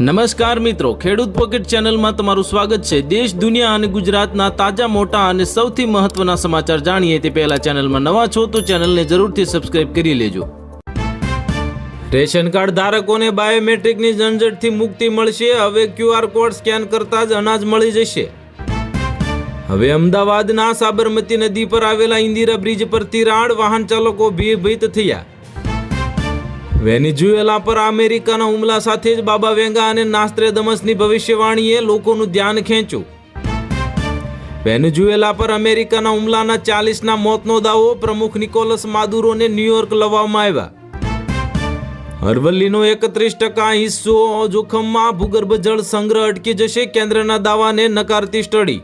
નમસ્કાર મિત્રો, ખેડૂત પોકેટ ચેનલમાં તમારું સ્વાગત છે. દેશ, દુનિયા અને ગુજરાતના તાજા, મોટા અને સૌથી મહત્વના સમાચાર જાણીએ તે પહેલા ચેનલમાં નવા છો તો ચેનલને જરૂરથી સબસ્ક્રાઇબ કરી લેજો. રેશન કાર્ડ ધારકોને બાયોમેટ્રિકની ઝંઝટથી મુક્તિ મળશે. હવે ક્યુઆર કોડ સ્કેન કરતા જ અનાજ મળી જશે. હવે અમદાવાદના સાબરમતી નદી પર આવેલા ઇન્દિરા બ્રિજ પર તિરાડ વાહન ચાલકો ભયભીત થયા. વેનિઝુએલા પર અમેરિકાના હુમલા સાથે જ બાબા વેંગા અને નાસ્ત્રેદમસની ભવિષ્યવાણીએ લોકોનું ધ્યાન ખેંચ્યું. વેનેઝુએલા પર અમેરિકાના હુમલાના ચાલીસના મોતનો દાવો પ્રમુખ નિકોલસ માદુરોને ન્યૂયોર્ક લવામાં આવ્યા. અરવલ્લીનો એકત્રીસ ટકા હિસ્સો જોખમમાં ભૂગર્ભ જળ સંગ્રહ અટકી જશે, કેન્દ્રના દાવાને નકારતી સ્ટડી.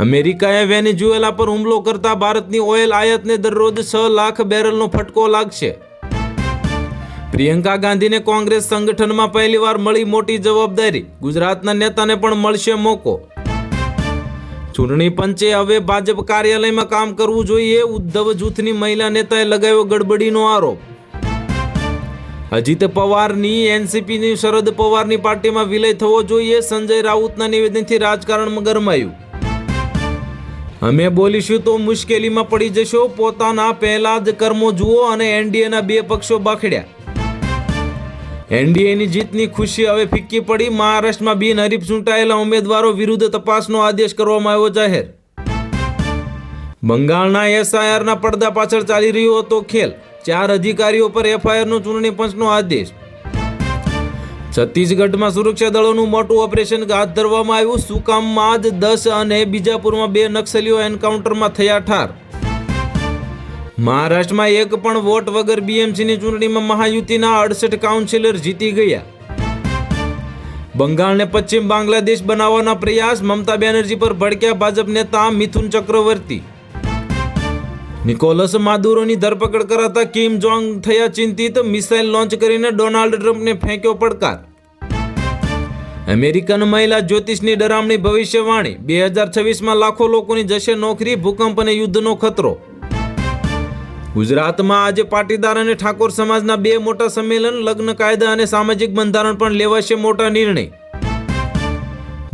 અમેરિકાએ વેનેઝુએલા પર હુમલો કરતા ભારતની ઓઇલ આયાતને દરરોજ છ લાખ બેરલનો ફટકો લાગશે. પ્રિયંકા ગાંધીને કોંગ્રેસ સંગઠનમાં પહેલીવાર મળી મોટી જવાબદારી. ગુજરાતના નેતાને પણ મળશે મોકો. ચૂંટણી પંચે હવે ભાજપ કાર્યાલયમાં કામ કરવું જોઈએ, ઉદ્ધવ જૂથની મહિલા નેતાએ લગાવ્યો ગડબડીનો આરોપ. અજીત પવારની, એનસીપીની, શરદ પવારની પાર્ટીમાં વિલય થવો જોઈએ, સંજય રાઉતના નિવેદનથી રાજકારણમાં ગરમાયું અમે બોલીશું તો મુશ્કેલીમાં પડી જશો, પોતાના પહેલા જ કર્મો જુઓ અને એનડીએના બે પક્ષો બાખડ્યા. એનડીએની જીતની ખુશી હવે ફિક્કી પડી. મહારાષ્ટ્રમાં બિનહરીફ ચૂંટાયેલા ઉમેદવારો વિરુદ્ધ તપાસનો આદેશ કરવામાં આવ્યો જાહેર. બંગાળના એસઆઈઆરના પડદા પાછળ ચાલી રહ્યો હતો ખેલ. ચાર અધિકારીઓ પર એફઆઈઆરનો ચૂંટણી પંચનો આદેશ. છત્તીસગઢમાં સુરક્ષા દળોનું મોટું ઓપરેશન હાથ ધરવામાં આવ્યું. સુકામમાં જ દસ અને બીજાપુરમાં બે નક્સલીઓ એન્કાઉન્ટરમાં થયા ઠાર? મહારાષ્ટ્રમાં એક પણ વોટ વગર બીએમસીની ચૂંટણીમાં મહાયુતિના અડસઠ કાઉન્સિલર જીતી ગયા. બંગાળને પશ્ચિમ બાંગ્લાદેશ બનાવવાના પ્રયાસ, મમતા બેનર્જી પર ભડક્યા ભાજપ નેતા મિથુન ચક્રવર્તી. નિકોલસ માદુરોની ધરપકડ કરાતા કિમ જોંગ થયા ચિંતિત, મિસાઇલ લોન્ચ કરીને ડોનાલ્ડ ટ્રમ્પને ફેંક્યો પડકાર. અમેરિકન મહિલા જ્યોતિષની ડરામણી ભવિષ્યવાણી, બે હજાર છવ્વીસમાં લાખો લોકોની જશે નોકરી, ભૂકંપ અને યુદ્ધનો ખતરો. ગુજરાતમાં આજે પાટીદાર અને ઠાકોર સમાજના બે મોટા સંમેલન, લગ્ન, કાયદા અને સામાજિક બંધારણ પણ લેવાશે મોટા નિર્ણય.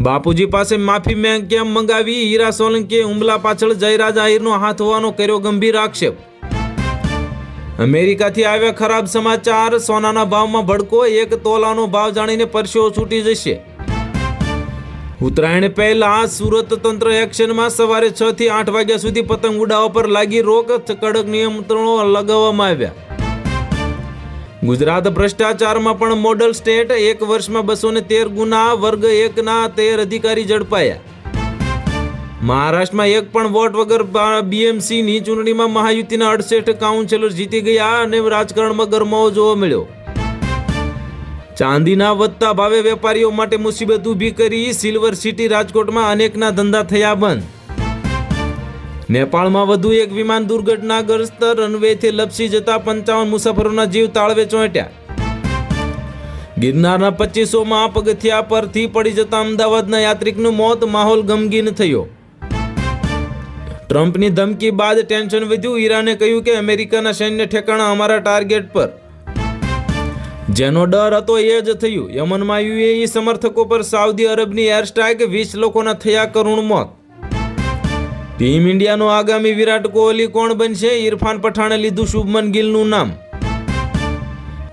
બાપુજી પાસે માફી મેં કેમ મંગાવી? હીરા સોલંકીએ હુમલા પાછળ જયરાજ આહિરનો હાથ હોવાનો કર્યો ગંભીર આક્ષેપ. અમેરિકાથી આવ્યા ખરાબ સમાચાર, સોનાના ભાવમાં ભડકો, એક તોલાનો ભાવ જાણીને પરસેવો છૂટી જશે. ઉત્તરાયણ પહેલા સુરત તંત્ર એક્શનમાં સવારે છ થી આઠ વાગ્યા સુધી પતંગ ઉડાવવા પર લાગી રોક કડક નિયંત્રણો લગાવવામાં આવ્યા. ગુજરાત ભ્રષ્ટાચારમાં પણ મોડલ સ્ટેટ, એક વર્ષમાં બસો ને તેર ગુના, વર્ગ એકના તેર અધિકારી ઝડપાયા. મહારાષ્ટ્રમાં એક પણ વોટ વગર બીએમસીની ચૂંટણીમાં મહાયુતિના અડસઠ કાઉન્સિલર જીતી ગયા અને રાજકારણમાં ગરમાવો જોવા મળ્યો. ચાંદીના વધતા ભાવે વેપારીઓ માટે મુસીબત ઊભી કરી સિલ્વર સિટી રાજકોટમાં અનેકના ધંધા થયા બંધ. નેપાળમાં વધુ એક વિમાન દુર્ઘટનાગ્રસ્ત રનવેથી લપસી જતા પંચાવન મુસાફરોના જીવ તાળવે ચોંટ્યા. ગિરનારના પચીસોમાં પગથિયા પરથી પડી જતા અમદાવાદના યાત્રિકનું મોત માહોલ ગમગીન થયો. ટ્રમ્પની ધમકી બાદ ટેન્શન વધ્યું. ઈરાને કહ્યું કે અમેરિકાના સૈન્ય ઠેકાણા અમારા ટાર્ગેટ પર. જેનો ડર હતો એ જ થયું. યમનમાં યુએઈ સમર્થકો પર સાઉદી અરબની એર સ્ટ્રાઇક વીસ લોકોના થયા કરુણ મોત. ટીમ ઇન્ડિયાનો આગામી વિરાટ કોહલી કોણ બનશે? ઇરફાન પઠાણે લીધું શુભમન ગિલનું નામ.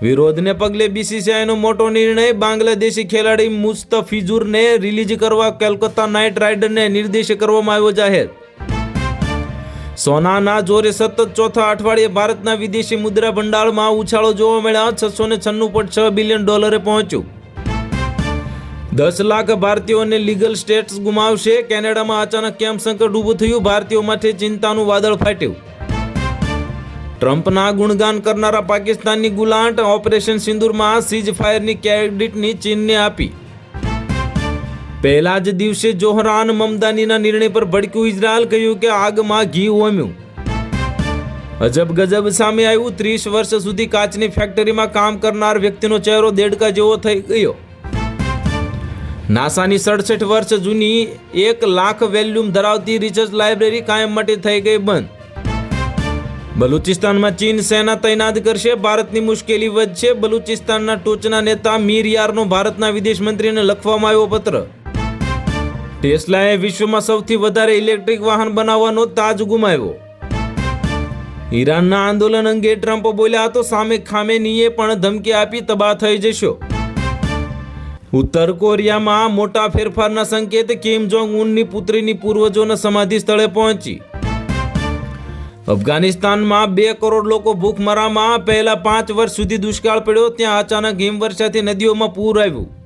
વિરોધને પગલે બીસીસીઆઈનો મોટો નિર્ણય, બાંગ્લાદેશી ખેલાડી મુસ્તફિઝુરને રિલીઝ કરવા કોલકાતા નાઇટ રાઇડરને નિર્દેશ કરવામાં આવ્યો જાહેર. સોનાના જોરે સતત ચોથા અઠવાડિયે ભારતના વિદેશી મુદ્રા ભંડાળમાં ઉછાળો જોવા મળ્યા. છસો ને છન્નું પોઈન્ટ છ બિલિયન ડોલરે પહોંચ્યું. દસ લાખ ભારતીયોને લીગલ સ્ટેટસ ગુમાવશે. કેનેડામાં અચાનક કેમ સંકટ ઊભું થયું? ભારતીયો માટે ચિંતાનું વાદળ ફાટ્યું. ટ્રમ્પના ગુણગાન કરનારા પાકિસ્તાનની ગુલાંટ ઓપરેશન સિંદુરમાં સીઝ ફાયરની ક્રેડિટની ચીનને આપી. પહેલા જ દિવસે જોહરાન મમદાનીના નિર્ણય પર ભડક્યું ઇઝરાયલ, કહ્યું કે આગમાં ઘી હોમ્યું અજબ ગજબ સામે આવ્યું, ત્રીસ વર્ષ સુધી કાચની ફેક્ટરીમાં કામ કરનાર વ્યક્તિનો ચહેરો દેડકા જેવો થઈ ગયો. નાસાની સડસઠ વર્ષ જૂની એક લાખ વેલ્યુમ ધરાવતી રિસર્ચ લાઇબ્રેરી કાયમ માટે થઈ ગઈ બંધ. બલુચિસ્તાનમાં ચીન સેના તૈનાત કરશે, ભારતની મુશ્કેલી વધશે. બલુચિસ્તાનના ટોચના નેતા મીર યારનો ભારતના વિદેશ મંત્રીને લખવામાં આવ્યો પત્ર. ટેસ્લાએ વિશ્વમાં સૌથી વધારે ઇલેક્ટ્રિક વાહન બનાવવાનો તાજ ગુમાવ્યો. ઈરાનના આંદોલન અંગે ટ્રમ્પ બોલ્યા તો સામે ખામેનીએ પણ ધમકી આપી તબાહ થઈ જશો. ઉત્તર કોરિયામાં મોટા ફેરફારના સંકેત કિમ જોંગ ઉનની પુત્રીની પૂર્વજોના સમાધિ સ્થળે પહોંચી. અફઘાનિસ્તાનમાં બે કરોડ લોકો ભૂખમરામાં પહેલા પાંચ વર્ષ સુધી દુષ્કાળ પડ્યો, ત્યાં અચાનક હિમવર્ષાથી નદીઓમાં પૂર આવ્યું.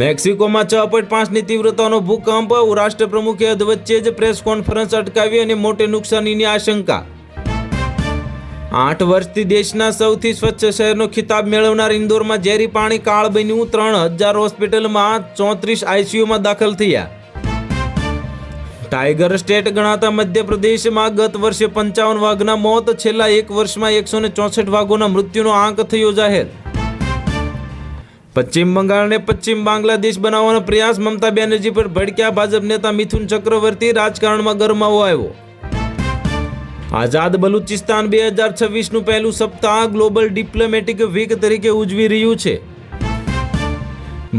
મેક્સિકોમાં છ પોઈન્ટ પાંચની તીવ્રતાનો ભૂકંપ રાષ્ટ્રપ્રમુખે અધવચ્ચે જ પ્રેસ કોન્ફરન્સ અટકાવી અને મોટી નુકસાનીની આશંકા. આઠ વર્ષથી દેશના સૌથી સ્વચ્છ શહેરનો ખિતાબ મેળવનાર ઇન્દોરમાં ઝેરી પાણી કાળ બન્યું. ત્રણ હજાર હોસ્પિટલમાં ચોત્રીસ આઈસીયુમાં દાખલ થયા. ટાઈગર સ્ટેટ ગણાતા મધ્યપ્રદેશમાં ગત વર્ષે પંચાવન વાઘના મોત, છેલ્લા એક વર્ષમાં એકસો ચોસઠ વાઘોના મૃત્યુનો આંક થયો જાહેર. પશ્ચિમ બંગાળને પશ્ચિમ બાંગ્લાદેશ બનાવવાનો પ્રયાસ મમતા બેનર્જી પર ભડક્યા ભાજપ નેતા મિથુન ચક્રવર્તી રાજકારણમાં ગરમાવો આવ્યો. આઝાદ બલુચિસ્તાન બે હજાર છવ્વીસનું પહેલું સપ્તાહ ગ્લોબલ ડિપ્લોમેટિક વીક તરીકે ઉજવી રહ્યું છે.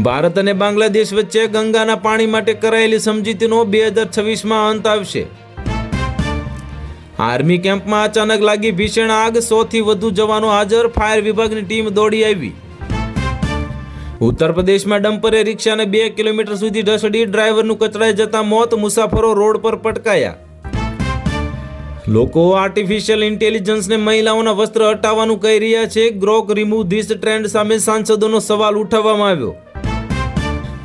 ભારત અને બાંગ્લાદેશ વચ્ચે ગંગાના પાણી માટે કરાયેલી સમજૂતીનો બે હજાર છવ્વીસમાં અંત આવશે. આર્મી કેમ્પમાં અચાનક લાગી ભીષણ આગ, સોથી વધુ જવાનો હાજર ફાયર વિભાગની ટીમ દોડી આવી. ઉત્તર પ્રદેશમાં ડમ્પરે રિક્ષાને બે કિલોમીટર સુધી ઢસડી ડ્રાઈવરનું કચડાઈ જતા મોત, મુસાફરો રોડ પર પટકાયા. લોકો આર્ટિફિશિયલ ઇન્ટેલિજન્સને મહિલાઓના વસ્ત્ર હટાવવાનું કહી રહ્યા છે. ગ્રોક રિમૂવ ધીસ ટ્રેન્ડ સામે સાંસદોનો સવાલ ઉઠાવવામાં આવ્યો.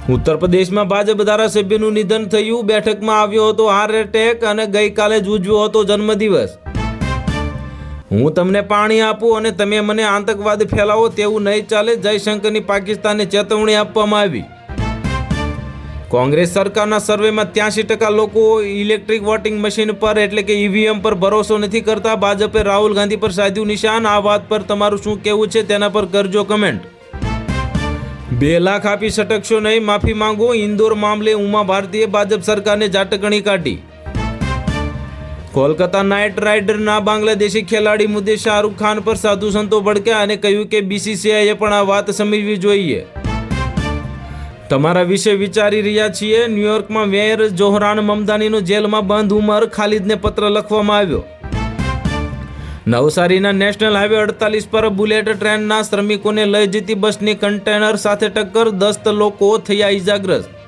ઉત્તર પ્રદેશમાં ભાજપ ધારાસભ્યનું નિધન થયું. બેઠકમાં આવ્યો હતો હાર્ટ એટેક અને ગઈકાલે જ ઉજવ્યો હતો જન્મદિવસ. હું તમને પાણી આપું અને તમે મને આતંકવાદ ફેલાવો તેવું નહીં ચાલે, જયશંકરની પાકિસ્તાનને ચેતવણી આપવામાં આવી. કોંગ્રેસ સરકારના સર્વેમાં ત્યાંસી ટકા લોકો ઇલેક્ટ્રિક વોટિંગ મશીન પર એટલે કે ઈવીએમ પર ભરોસો નથી કરતા. ભાજપે રાહુલ ગાંધી પર સાધ્યું નિશાન. આ વાત પર તમારું શું કહેવું છે તેના પર કરજો કમેન્ટ. બે લાખ આપી સટકશો નહીં, માફી માંગો. ઇન્દોર મામલે ઉમા ભારતીએ ભાજપ સરકારને જાટકણી કાઢી. કોલકાતા નાઇટ રાઇડરના બાંગ્લાદેશી ખેલાડી મુદ્દે શાહરૂખ ખાન પર સાધુ સંતો ભડક્યા અને કહ્યું કે બીસીસીઆઈએ પણ આ વાત સમજવી જોઈએ. તમારા વિશે વિચારી રહ્યા છીએ. ન્યુયોર્કમાં મેયર જોહરાન મમદાનીનો જેલમાં બંધ ઉમર ખાલિદને પત્ર લખવામાં આવ્યો. નવસારીના નેશનલ હાઈવે અડતાલીસ પર બુલેટ ટ્રેનના શ્રમિકોને લઈ જતી બસની કન્ટેનર સાથે ટક્કર, દસ્ત લોકો થયા ઇજાગ્રસ્ત.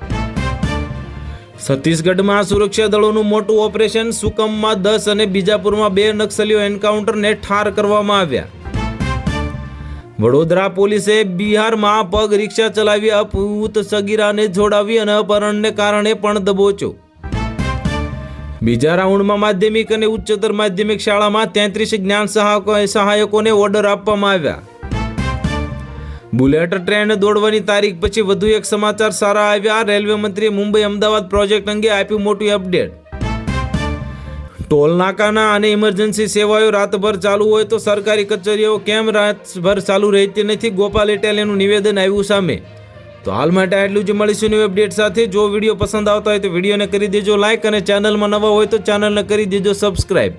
છત્તીસગઢમાં સુરક્ષા દળોનું મોટું ઓપરેશન સુકમમાં દસ અને બીજાપુરમાં બે નક્સલીઓ એન્કાઉન્ટરને ઠાર કરવામાં આવ્યા. વડોદરા પોલીસે બિહારમાં પગ રિક્ષા ચલાવી અપહૂત સગીરાને જોડાવી અને અપહરણને કારણે પણ દબોચ્યો. બીજા રાઉન્ડમાં માધ્યમિક અને ઉચ્ચતર માધ્યમિક શાળામાં તેત્રીસ જ્ઞાન સહાયકો સહાયકોને ઓર્ડર આપવામાં આવ્યા. બુલેટ ટ્રેન દોડવાની તારીખ પછી વધુ એક સમાચાર સારા આવ્યા. રેલવે મંત્રીએ મુંબઈ અમદાવાદ પ્રોજેક્ટ અંગે આપ્યું મોટું અપડેટ. ટોલ નાકાના અને ઇમરજન્સી સેવાઓ રાતભર ચાલુ હોય તો સરકારી કચેરીઓ કેમ રાતભર ચાલુ રહેતી નથી? ગોપાલ ઇટાલિયાનું નિવેદન આવ્યું સામે. તો હાલ માટે આટલું જ મળીશું ન્યૂ અપડેટ સાથે. જો વીડિયો પસંદ આવતા હોય તો વિડીયોને કરી દેજો લાઇક અને ચેનલમાં નવા હોય તો ચેનલને કરી દેજો સબસ્ક્રાઈબ